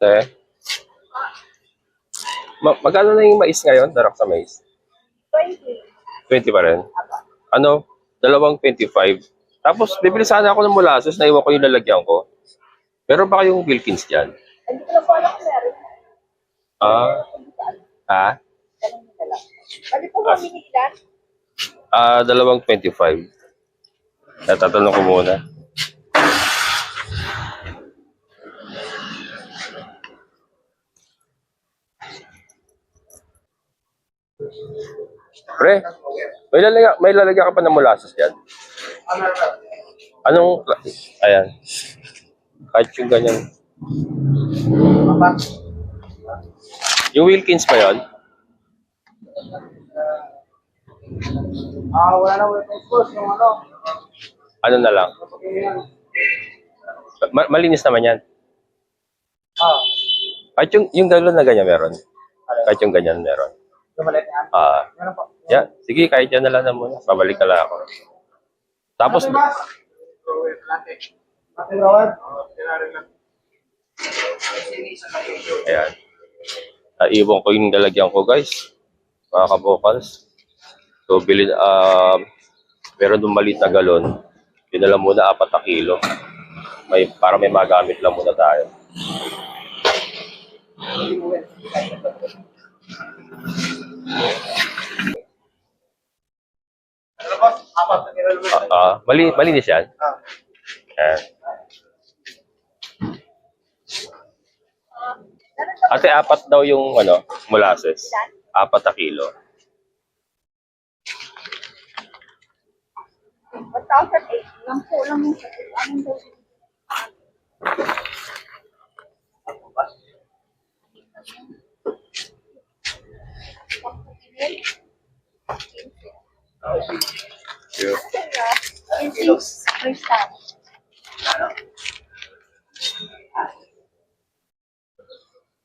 Eh. Ma magkano na yung mais ngayon? Darak sa mais? 20. 20 pa rin. Ano? Dalawang 25. Tapos, bibili sana ako ng molasses. Naiwan ko yung lalagyan ko. Pero ba kayong Wilkins dyan? Hindi ko lang po alam kung meron. Ah. Ha? Na. Pwede po ba ilan? Ah, dalawang 25. Natatanong ko muna. Pre, may lalagyan, may lalagyan ka pa ng molasses dyan? Anong, ayan. Kahit yung ganyan. Yung Wilkins pa yon? Ah, wala na tayong boss, yung ano. Ano na lang? Ma- malinis naman yan. Ah, Kahit yung, yung galon na ganyan meron. Kahit yung ganyan meron. Yung maliit na. Ah, po. yeah. Sige, kahit yan na lang na muna. Babalik ka lang ako. Tapos, Rowan. ayan. Naiwan ko yung lalagyan ko, guys. Mga kabokals. So, bilin, ah, meron yung maliit na galon. Dinala muna apat na kilo. May, para may magamit lang muna tayo. Ano, boss? Naman. Ah, ah, mali, malinis yan. Ayan. Ate, apat daw yung ano, molasses. Apat na kilo. 1,008. Lang po lang yung Anong daw? Time.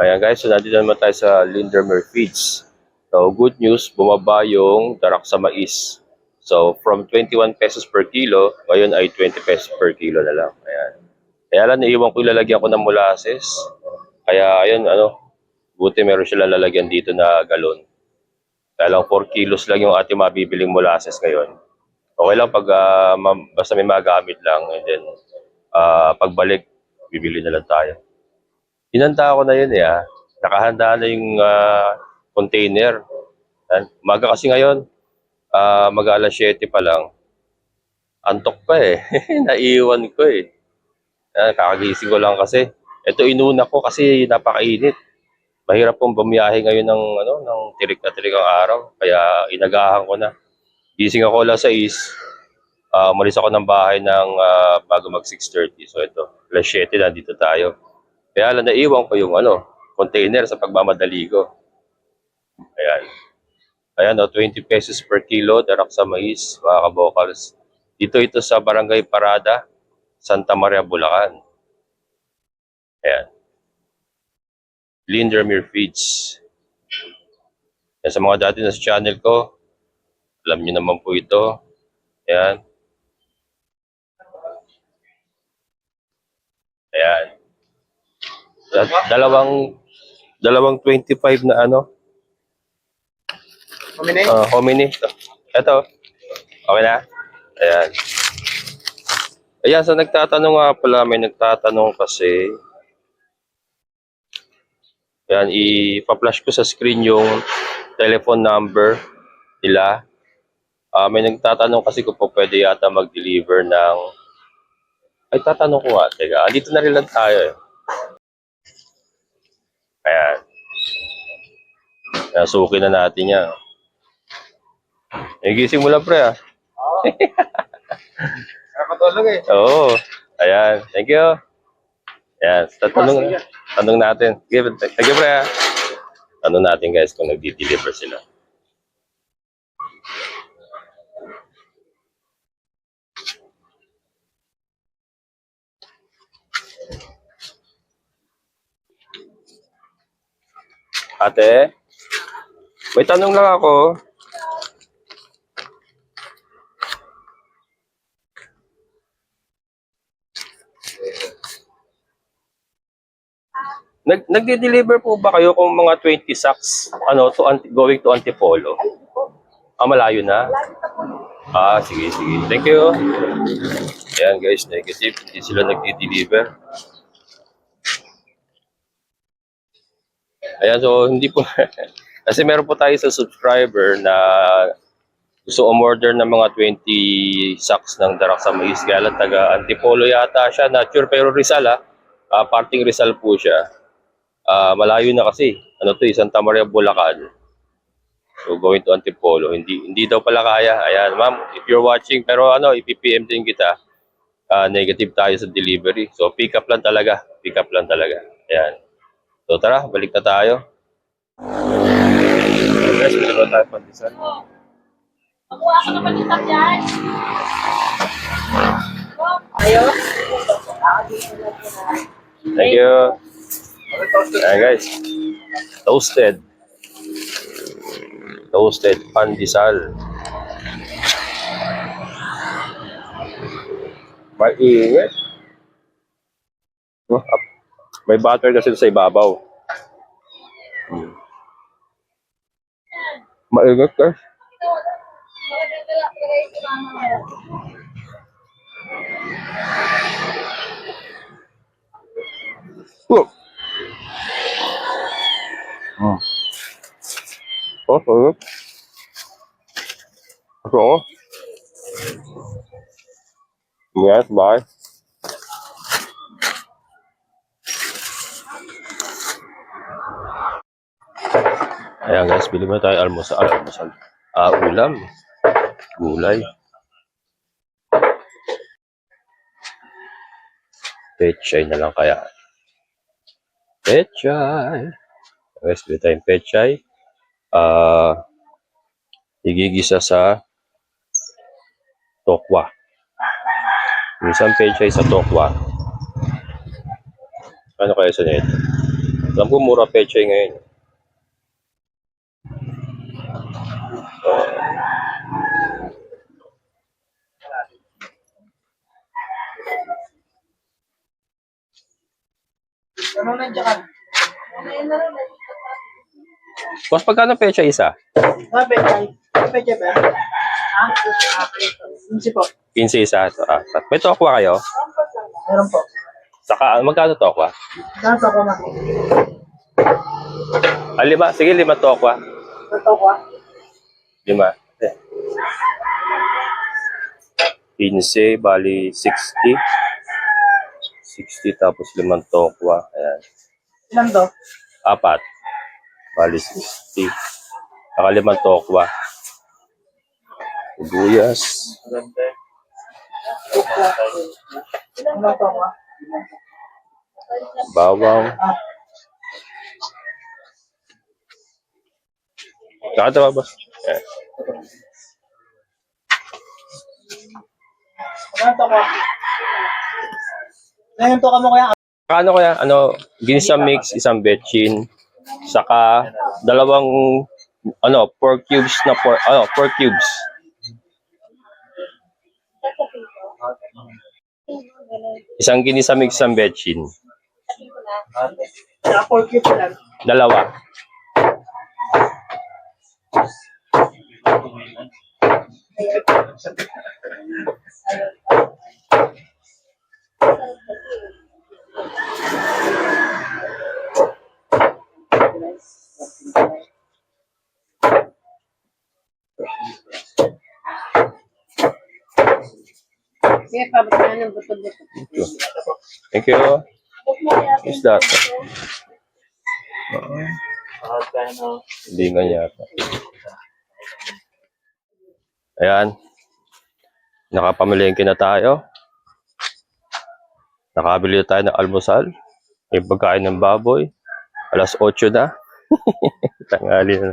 Ayan guys, so nandito naman tayo sa Lindermer Feeds. So good news, bumaba yung darak sa mais. So from 21 pesos per kilo, ngayon ay 20 pesos per kilo na lang. Ayan. Kaya lang naiwan ko ilalagyan ko ng molasses. Kaya ayun, ano, buti meron sila lalagyan dito na galon. Kaya lang 4 kilos lang yung ating mabibiling molasses ngayon. Okay lang pag ma- basta may magamit lang and then ah, pagbalik bibili na lang tayo. Hinanda ko na yun eh. ah. Nakahanda na yung ah, container. Yan. Umaga kasi ngayon, ah mag alas 7 pa lang. Antok pa eh. Naiwan ko eh. Yan, kakagising ko lang kasi. Ito inuna ko kasi napakainit. Mahirap pong bumiyahe ngayon ng ano ng tirik na tirik ang araw. Kaya inagahan ko na. Gising ako alas 6. Ah, umalis ako ng bahay ng ah, bago mag 6.30. So ito, alas 7 na dito tayo. Kaya lang naiwan ko yung ano, container sa pagmamadali ko. Ayan. Ayan o, 20 pesos per kilo, darak sa mais, mga kabokals. Dito ito sa Barangay Parada, Santa Maria, Bulacan. Ayan. Lindermere Feeds. Yan sa mga dati na sa channel ko, alam niyo naman po ito. Ayan. Ayan. Da- dalawang dalawang 25 na ano, Pumini? uh, hominy. Ito. Okay na? Ayan. Ayan, so nagtatanong nga pala, may nagtatanong kasi. Ayan, ipa-flash ko sa screen yung telephone number nila. Ah, may nagtatanong kasi kung po pwede yata mag-deliver ng... Ay, tatanong ko nga. Teka, dito na rin lang tayo eh. Ayan. Ayan, suki na natin yan. Eh, gising mo lang, pre, ah. Oo. Nakakatulog eh. Oo. Ayan. Thank you. Ayan. Tatanong, tanong natin. Give, thank you, pre, ah. Tanong natin, guys, kung nagdi-deliver sila. Ate, may tanong lang ako. Nag nagde-deliver po ba kayo kung mga 20 sacks ano to anti- going to Antipolo? Ah, malayo na. Ah, sige, sige. Thank you. Ayan guys, negative. Hindi sila nagde-deliver. Ayan, so hindi po. kasi meron po tayo sa subscriber na gusto umorder ng mga 20 sacks ng darak sa mais. Taga Antipolo yata siya. Not sure, pero Rizal ha. Ah, parting Rizal po siya. Ah, malayo na kasi. Ano to, eh, Santa Maria, Bulacan. So going to Antipolo, hindi hindi daw pala kaya. Ayan, ma'am, if you're watching, pero ano, ipipm din kita. Ah, negative tayo sa delivery. So pick up lang talaga. Pick up lang talaga. Ayan. Tara, balik na tayo. Guys, meron tayo pandesal. Makuha ka naman yung sakyan. Ayos. Thank you. Ayan guys. Toasted. Toasted pandesal. Mainit. Up. May butter kasi sa ibabaw. Mainit guys. Oh. Hmm. Oh, sarap. Ito ako. Yes, bye. Ayan guys, bili mo tayo almusal. Almusal. Ah, ulam. Gulay. Pechay na lang kaya. Pechay. Guys, bili tayong pechay. Ah, igigisa sa tokwa. Isang pechay sa tokwa. Ano kaya sa nito? Alam ko mura pechay ngayon. Ano nandiyan ka? Boss, pagkano pechay isa? Ah, Pechay. Ah, Pechay ba? Ha? Ah, Hindi po. 15 isa. Ah, may tokwa kayo? Meron po. Saka, magkano tokwa? Ganito ko na. Ah, lima. Sige, lima tokwa. Ah. Lima. Eh. 15, bali 60. 60 tapos limang tokwa. Ayan. Ilan to? Apat. Bali 60. Saka limang tokwa. Sibuyas. Bawang. Ah, Nakatawa ba? Ayan. ilan to ko ah? Ngayon to ka mo kaya? Ano kaya? Ano, ginisa mix, isang betchin, saka dalawang ano, pork cubes na pork, ano, pork cubes. Isang ginisa mix, isang betchin. Saka 4 cubes lang. Dalawa. Sige, pabataan ng buto-buto. Thank you. Is that? Hindi nga yata. Ayan. Nakapamalengke na tayo. Nakabili na tayo ng almusal. May pagkain ng baboy. Alas 8 na. Tangali na.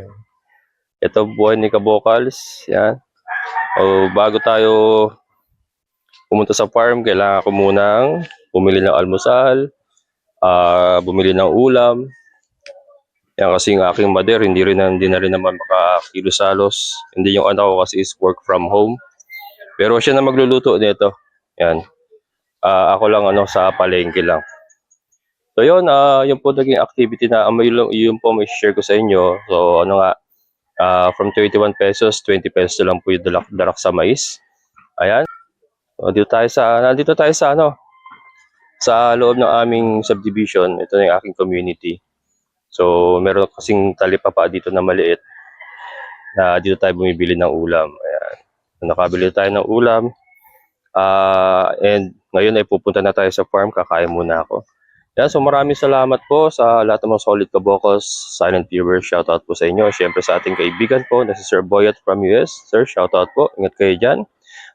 Ito buhay ni Kabokals. Yan. O, bago tayo pumunta sa farm, kailangan ko munang bumili ng almusal, ah bumili ng ulam. Yan kasi yung aking mother, hindi rin hindi na rin naman makakilusalos. Hindi yung anak ko kasi is work from home. Pero siya na magluluto nito. Yan. Ah, ako lang ano sa palengke lang. So yun, ah yun po naging activity na um, yun, yun po may share ko sa inyo. So ano nga, ah from 21 pesos, 20 pesos lang po yung darak, darak sa mais. Ayan. So dito tayo sa, nandito tayo sa ano, sa loob ng aming subdivision. Ito na yung aking community. So meron kasing talipapa dito na maliit na dito tayo bumibili ng ulam. Ayan. So, nakabili tayo ng ulam. Ah, and ngayon ay pupunta na tayo sa farm, kakain muna ako. Yan, so maraming salamat po sa lahat ng mga solid kabokos, silent viewers, shoutout po sa inyo. Siyempre sa ating kaibigan po na si Sir Boyat from US. Sir, shoutout po. Ingat kayo dyan.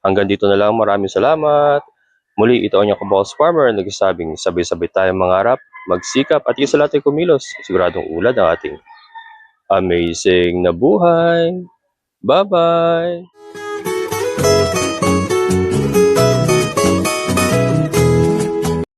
Hanggang dito na lang, maraming salamat. Muli, ito ang inyong kabokos farmer na nagsasabing sabay-sabay tayong mangarap, magsikap at isa lahat ay kumilos. Siguradong ulad ang ating amazing na buhay. Bye-bye!